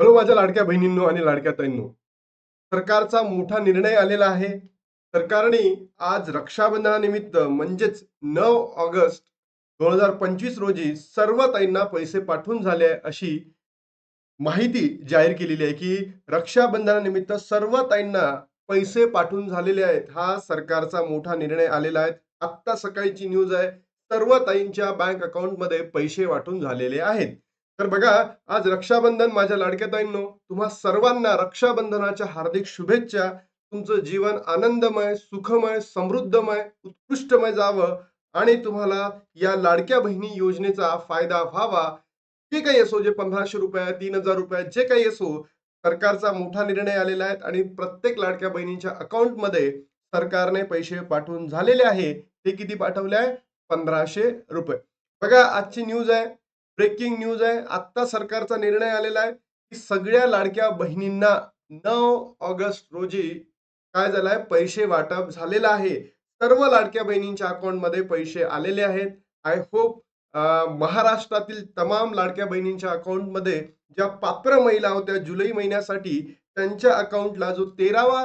Hello माझ्या लाडक्या बहिणींनो आणि लाडक्या ताईंनो सरकारचा मोठा निर्णय आलेला आहे. सरकारने आज रक्षाबंधनानिमित्त म्हणजेच नऊ ऑगस्ट दोन हजार पंचवीस रोजी सर्व ताईंना पैसे पाठवून झाले अशी माहिती जाहीर केलेली आहे की रक्षाबंधनानिमित्त सर्व ताईंना पैसे पाठवून झालेले आहेत. हा सरकारचा मोठा निर्णय आलेला आहे. आत्ता सकाळची न्यूज आहे. सर्व ताईंच्या बँक अकाउंटमध्ये पैसे वाटून झालेले आहेत. तर बघा आज रक्षाबंधन माझ्या लाडक्या ताईंनो तुम्हा सर्वांना रक्षाबंधनाच्या हार्दिक शुभेच्छा. तुमचं जीवन आनंदमय सुखमय समृद्धमय उत्कृष्टमय जावं आणि तुम्हाला या लाडक्या बहिणी योजनेचा फायदा व्हावा. जे काही असो जे पंधराशे रुपये तीन हजार रुपये जे काही असो सरकारचा मोठा निर्णय आलेला आहे आणि प्रत्येक लाडक्या बहिणींच्या अकाउंटमध्ये सरकारने पैसे पाठवून झालेले आहे. ते किती पाठवले आहे? पंधराशे रुपये. बघा आजची न्यूज आहे. ब्रेकिंग न्यूज आहे. आत्ता सरकारचा निर्णय आलेला आहे की सगळ्या लाडक्या बहिणींना नऊ ऑगस्ट रोजी काय झालंय? पैसे वाटप झालेलं आहे. सर्व लाडक्या बहिणींच्या अकाउंटमध्ये पैसे आलेले आहेत. आय होप महाराष्ट्रातील तमाम लाडक्या बहिणींच्या अकाउंटमध्ये ज्या पात्र महिला होत्या जुलै महिन्यासाठी त्यांच्या अकाउंटला जो तेरावा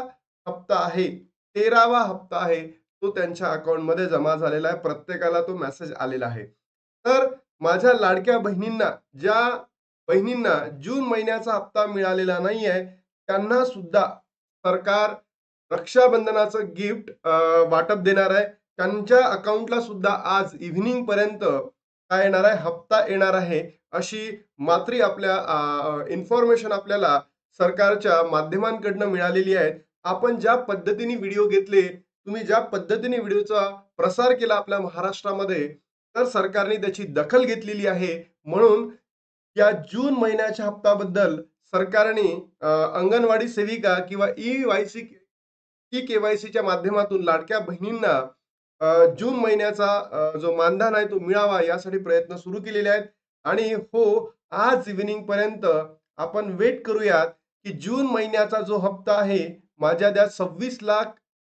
हप्ता आहे तेरावा हप्ता आहे तो त्यांच्या अकाउंटमध्ये जमा झालेला आहे. प्रत्येकाला तो मेसेज आलेला आहे. तर माझ्या लाडक्या बहिणींना ज्या बहिणींना जून महिन्याचा हप्ता मिळालेला नाही आहे त्यांना सुद्धा सरकार रक्षाबंधनाचं गिफ्ट वाटप देणार आहे. त्यांच्या अकाउंटला सुद्धा आज इव्हिनिंग पर्यंत काय येणार आहे? हप्ता येणार आहे अशी मात्री आपल्या इन्फॉर्मेशन आपल्याला सरकारच्या माध्यमांकडनं मिळालेली आहे. आपण ज्या पद्धतीने व्हिडिओ घेतले तुम्ही ज्या पद्धतीने व्हिडिओचा प्रसार केला आपल्या महाराष्ट्रामध्ये तर सरकारने त्याची दखल घेतलेली आहे. म्हणून या जून महिन्याच्या हप्त्याबद्दल सरकारने अंगणवाडी सेविका किंवा ई वाय सी ई केवायसीच्या माध्यमातून लाडक्या बहिणींना जून महिन्याचा जो मानधन आहे तो मिळावा यासाठी प्रयत्न सुरू केलेले आहेत. आणि हो आज इव्हिनिंग पर्यंत आपण वेट करूयात की जून महिन्याचा जो हप्ता आहे माझ्या त्या सव्वीस लाख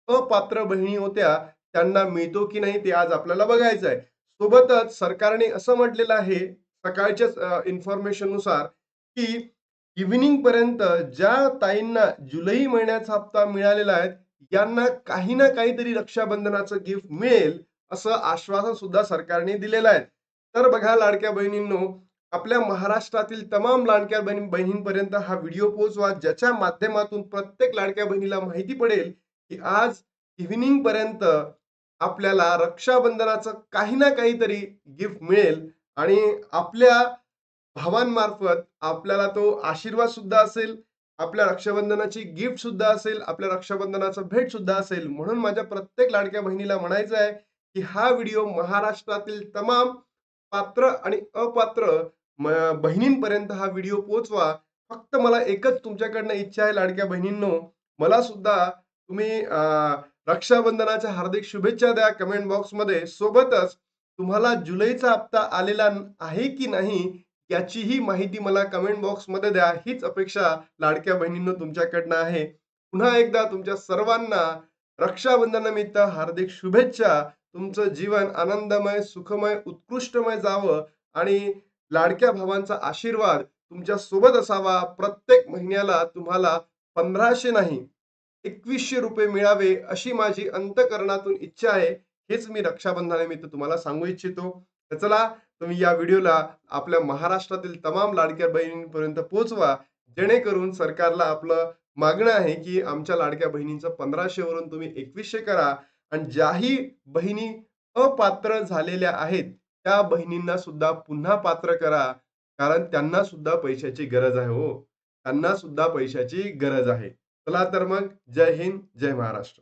अपात्र बहिणी होत्या त्यांना मिळतो की नाही ते आज आपल्याला बघायचं आहे. सोबतच सरकारने असं म्हटलेलं आहे सकाळच्या इन्फॉर्मेशननुसार की इव्हिनिंग पर्यंत ज्या ताईंना जुलै महिन्याचा हप्ता मिळालेला आहे यांना काही ना काहीतरी रक्षाबंधनाचं गिफ्ट मिळेल असं आश्वासन सुद्धा सरकारने दिलेलं आहे. तर बघा लाडक्या बहिणींनो आपल्या महाराष्ट्रातील तमाम लाडक्या बहिणी बहिणींपर्यंत हा व्हिडिओ पोहोचवा ज्याच्या माध्यमातून प्रत्येक लाडक्या बहिणीला माहिती पडेल की आज इव्हिनिंग पर्यंत आपल्याला रक्षाबंधनाचं काही ना काहीतरी गिफ्ट मिळेल आणि आपल्या भावांमार्फत आपल्याला तो आशीर्वाद सुद्धा असेल आपल्या रक्षाबंधनाची गिफ्ट सुद्धा असेल आपल्या रक्षाबंधनाचं भेट सुद्धा असेल. म्हणून माझ्या प्रत्येक लाडक्या बहिणीला म्हणायचं आहे की हा व्हिडिओ महाराष्ट्रातील तमाम पात्र आणि अपात्र बहिणींपर्यंत हा व्हिडिओ पोचवा फक्त मला एकच तुमच्याकडनं इच्छा आहे लाडक्या बहिणींनो. मला सुद्धा तुम्ही रक्षाबंधनाच्या हार्दिक शुभेच्छा द्या कमेंट बॉक्समध्ये सोबतच तुम्हाला जुलैचा हप्ता आलेला आहे की नाही याचीही माहिती मला कमेंट बॉक्समध्ये द्या. हीच अपेक्षा लाडक्या बहिणींनो तुमच्याकडनं आहे. पुन्हा एकदा तुमच्या सर्वांना रक्षाबंधनानिमित्त हार्दिक शुभेच्छा. तुमचं जीवन आनंदमय सुखमय उत्कृष्टमय जावं आणि लाडक्या भावांचा आशीर्वाद तुमच्यासोबत असावा. प्रत्येक महिन्याला तुम्हाला पंधराशे नाही एकवीसशे रुपये मिळावे अशी माझी अंतकरणातून इच्छा आहे हेच मी रक्षाबंधनानिमित्त तुम्हाला सांगू इच्छितो. तर चला तुम्ही या व्हिडिओला आपल्या महाराष्ट्रातील तमाम लाडक्या बहिणींपर्यंत पोहोचवा जेणेकरून सरकारला आपलं मागणं आहे की आमच्या लाडक्या बहिणींचं पंधराशे वरून तुम्ही एकवीसशे करा आणि ज्याही बहिणी अपात्र झालेल्या आहेत त्या बहिणींना सुद्धा पुन्हा पात्र करा कारण त्यांना सुद्धा पैशाची गरज आहे हो. त्यांना सुद्धा पैशाची गरज आहे. चला तर मग जय हिंद जय महाराष्ट्र.